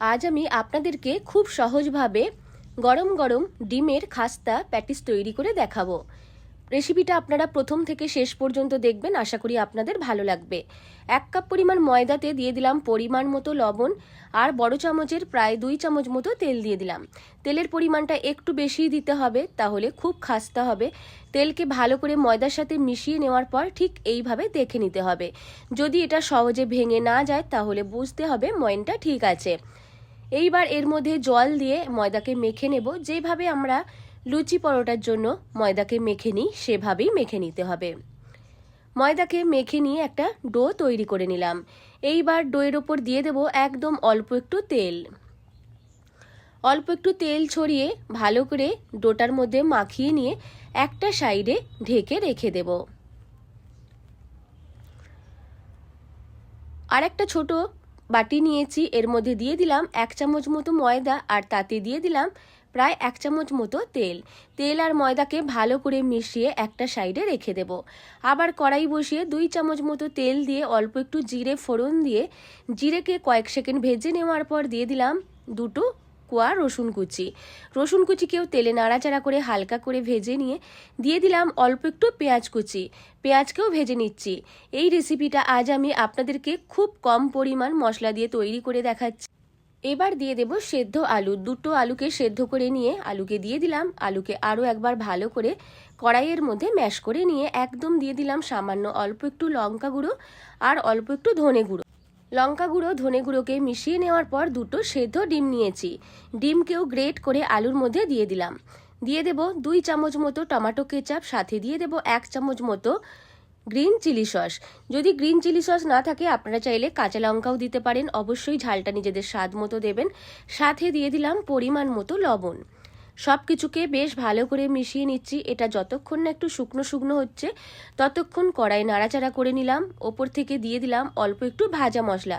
আজ আমি আপনাদেরকে খুব সহজভাবে গরম গরম ডিমের খাস্তা প্যাটিস তৈরি করে দেখাবো। রেসিপিটা আপনারা প্রথম থেকে শেষ পর্যন্ত দেখবেন, আশা করি আপনাদের ভালো লাগবে। এক কাপ পরিমাণ ময়দাতে দিয়ে দিলাম পরিমাণ মতো লবণ আর বড় চামচের প্রায় দুই চামচ মতো তেল দিয়ে দিলাম। তেলের পরিমাণটা একটু বেশি দিতে হবে, তাহলে খুব খাস্তা হবে। তেলকে ভালো করে ময়দার সাথে মিশিয়ে নেওয়ার পর ঠিক এইভাবে দেখে নিতে হবে। যদি এটা সহজে ভেঙে না যায়, তাহলে বুঝতে হবে ময়নটা ঠিক আছে। এইবার এর মধ্যে জল দিয়ে ময়দাকে মেখে নেব। যেভাবে আমরা লুচি পরোটার জন্য ময়দাকে মেখে নিই, সেভাবেই মেখে নিতে হবে। ময়দাকে মেখে নিয়ে একটা ডো তৈরি করে নিলাম। এইবার ডোয়ের ওপর দিয়ে দেব একদম অল্প একটু তেল। অল্প একটু তেল ছড়িয়ে ভালো করে ডোটার মধ্যে মাখিয়ে নিয়ে একটা সাইডে ঢেকে রেখে দেব। আর একটা ছোট বাটি নিয়েছি, এর মধ্যে দিয়ে দিলাম এক চামচ মতো ময়দা আর তাতে দিয়ে দিলাম প্রায় এক চামচ মতো তেল। তেল আর ময়দাকে ভালো করে মিশিয়ে একটা সাইডে রেখে দেব। আবার কড়াই বসিয়ে দুই চামচ মতো তেল দিয়ে অল্প একটু জিরে ফোড়ন দিয়ে, জিরেকে কয়েক সেকেন্ড ভেজে নেওয়ার পর দিয়ে দিলাম দুটো কোয়া রসুন কুচি। রসুন কুচিকেও তেলে নাড়াচাড়া করে হালকা করে ভেজে নিয়ে দিয়ে দিলাম অল্প একটু পেঁয়াজ কুচি। পেঁয়াজকেও ভেজে নিচ্ছি। এই রেসিপিটা আজ আমি আপনাদেরকে খুব কম পরিমাণ মশলা দিয়ে তৈরি করে দেখাচ্ছি। এবার দিয়ে দেব সেদ্ধ আলু। দুটো আলুকে সেদ্ধ করে নিয়ে আলুকে দিয়ে দিলাম। আলুকে আরও একবার ভালো করে কড়াইয়ের মধ্যে ম্যাশ করে নিয়ে একদম দিয়ে দিলাম সামান্য অল্প একটু লঙ্কা গুঁড়ো আর অল্প একটু ধনে গুঁড়ো। লঙ্কা গুঁড়ো, ধনে গুঁড়োকে মিশিয়ে নেওয়ার পর দুটো সেদ্ধ ডিম নিয়েছি। ডিমকেও গ্রেট করে আলুর মধ্যে দিয়ে দিলাম। দিয়ে দেব দুই চামচ মতো টমেটো কেচাপ, সাথে দিয়ে দেব এক চামচ মতো গ্রিন চিলি সস। যদি গ্রিন চিলি সস না থাকে, আপনারা চাইলে কাঁচা লঙ্কাও দিতে পারেন। অবশ্যই ঝালটা নিজেদের স্বাদ মতো দেবেন। সাথে দিয়ে দিলাম পরিমাণ মতো লবণ। সব কিছুকে বেশ ভালো করে মিশিয়ে নিচ্ছি। এটা যতক্ষণ না একটু শুকনো শুকনো হচ্ছে, ততক্ষণ কড়াই নাড়াচাড়া করে নিলাম। ওপর থেকে দিয়ে দিলাম অল্প একটু ভাজা মশলা।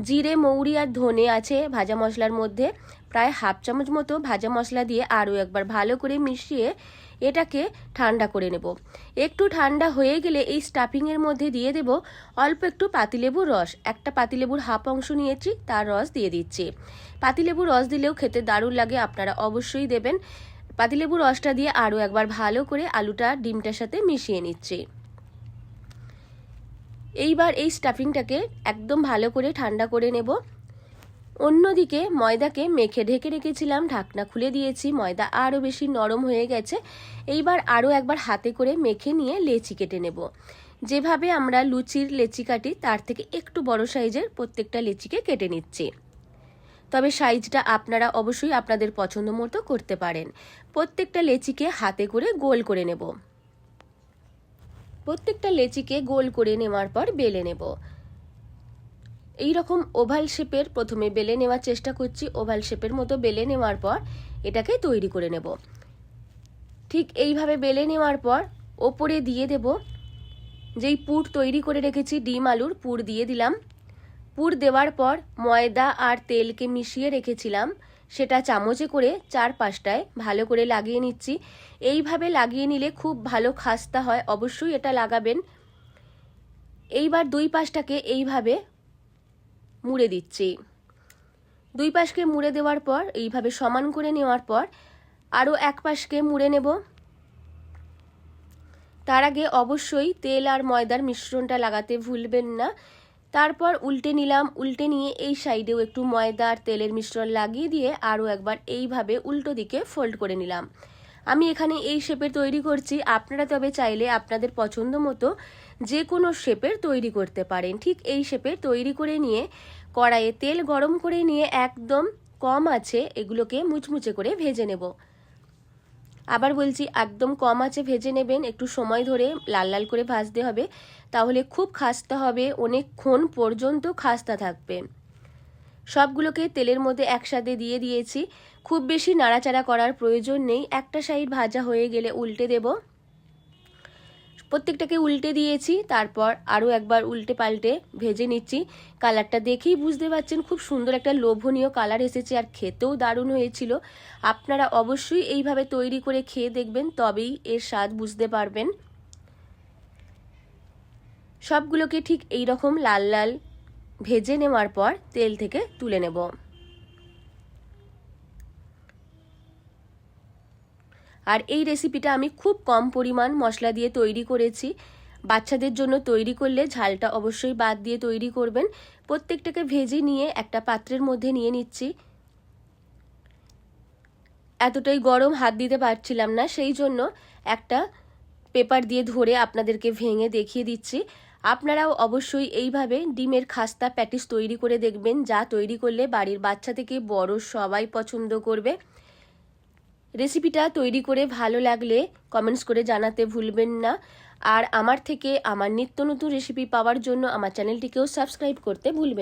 জিরে, মৌরি আর ধনে আছে ভাজা মশলার মধ্যে। প্রায় হাফ চামচ মতো ভাজা মশলা দিয়ে আরও একবার ভালো করে মিশিয়ে এটাকে ঠান্ডা করে নেব। একটু ঠান্ডা হয়ে গেলে এই স্টাফিংয়ের মধ্যে দিয়ে দেব অল্প একটু পাতিলেবুর রস। একটা পাতিলেবুর হাফ অংশ নিয়েছি, তার রস দিয়ে দিচ্ছি। পাতিলেবুর রস দিলেও খেতে দারুণ লাগে, আপনারা অবশ্যই দেবেন। পাতিলেবুর রসটা দিয়ে আরও একবার ভালো করে আলুটা ডিমটার সাথে মিশিয়ে নিচ্ছি। এইবার এই স্টাফিংটাকে একদম ভালো করে ঠান্ডা করে নেব। অন্যদিকে ময়দাকে মেখে ঢেকে রেখেছিলাম, ঢাকনা খুলে দিয়েছি, ময়দা আরও বেশি নরম হয়ে গেছে। এইবার আরও একবার হাতে করে মেখে নিয়ে লেচি কেটে নেব। যেভাবে আমরা লুচির লেচি কাটি, তার থেকে একটু বড় সাইজের প্রত্যেকটা লেচিকে কেটে নিচ্ছি। তবে সাইজটা আপনারা অবশ্যই আপনাদের পছন্দ মতো করতে পারেন। প্রত্যেকটা লেচিকে হাতে করে গোল করে নেব। প্রত্যেকটা লেচিকে গোল করে নেওয়ার পর বেলে নেব। এই রকম ওভাল শেপের প্রথমে বেলে নেওয়ার চেষ্টা করছি। ওভাল শেপের মতো বেলে নেওয়ার পর এটাকে তৈরি করে নেব। ঠিক এইভাবে বেলে নেওয়ার পর ওপরে দিয়ে দেব। যেই পুর তৈরি করে রেখেছি, ডিম আলুর পুর দিয়ে দিলাম। পুর দেওয়ার পর ময়দা আর তেলকে মিশিয়ে রেখেছিলাম। সেটা চামচে করে চার পাঁচটায় ভালো করে লাগিয়ে নিচ্ছি। এইভাবে লাগিয়ে নিলে খুব ভালো খাস্তা হয়, অবশ্যই এটা লাগাবেন। এইবার দুই পাশটাকে এইভাবে মুড়ে দিচ্ছি। দুই পাশকে মুড়ে দেওয়ার পর, এইভাবে সমান করে নেওয়ার পর, আরও এক পাশকে মুড়ে নেব। তার আগে অবশ্যই তেল আর ময়দার মিশ্রণটা লাগাতে ভুলবেন না। তারপর উল্টে নিলাম, উল্টে নিয়ে এই সাইডেও একটু ময়দা আর তেলের মিশ্রণ লাগিয়ে দিয়ে আরও একবার এইভাবে উল্টো দিকে ফোল্ড করে নিলাম। আমি এখানে এই শেপের তৈরি করছি। আপনারা তবে চাইলে আপনাদের পছন্দ মতো যে কোনো শেপের তৈরি করতে পারেন। ঠিক এই শেপের তৈরি করে নিয়ে, কড়াইয়ে তেল গরম করে নিয়ে একদম কম আছে এগুলোকে মুচমুচে করে ভেজে নেব। আবার বলছি, একদম কম আছে ভেজে নেবেন। একটু সময় ধরে লাল লাল করে ভাজতে হবে। তাহলে খুব খাস্তা হবে, অনেকক্ষণ পর্যন্ত খাস্তা থাকবে। সবগুলোকে তেলের মধ্যে একসাথে দিয়ে দিয়েছি। খুব বেশি নাড়াচাড়া করার প্রয়োজন নেই। একটা সাইড ভাজা হয়ে গেলে উল্টে দেব। প্রত্যেকটাকে উল্টে দিয়েছি, তারপর আরও একবার উল্টে পাল্টে ভেজে নিচ্ছি। কালারটা দেখেই বুঝতে পারছেন, খুব সুন্দর একটা লোভনীয় কালার এসেছে আর খেতেও দারুণ হয়েছিল। আপনারা অবশ্যই এইভাবে তৈরি করে খেয়ে দেখবেন, তবেই এর স্বাদ বুঝতে পারবেন। সবগুলোকে ঠিক এই রকম লাল লাল ভেজে নেওয়ার পর তেল থেকে তুলে নেব। আর এই রেসিপিটা আমি খুব কম পরিমাণ মশলা দিয়ে তৈরি করেছি। বাচ্চাদের জন্য তৈরি করলে ঝালটা অবশ্যই বাদ দিয়ে তৈরি করবেন। প্রত্যেকটাকে ভেজে নিয়ে একটা পাত্রের মধ্যে নিয়ে নিচ্ছি। এতটাই গরম হাত দিতে পারছিলাম না, সেই জন্য একটা পেপার দিয়ে ধরে আপনাদেরকে ভেঙে দেখিয়ে দিচ্ছি। আপনারাও অবশ্যই এইভাবে ডিমের খাস্তা প্যাটিস তৈরি করে দেখবেন, যা তৈরি করলে বাড়ির বাচ্চা থেকে বড় সবাই পছন্দ করবে। রেসিপিটা তৈরি করে ভালো লাগলে কমেন্টস করে জানাতে ভুলবেন না। আর আমার থেকে আমার নিত্য নতুন রেসিপি পাওয়ার জন্য আমার চ্যানেলটিকেও সাবস্ক্রাইব করতে ভুলবেন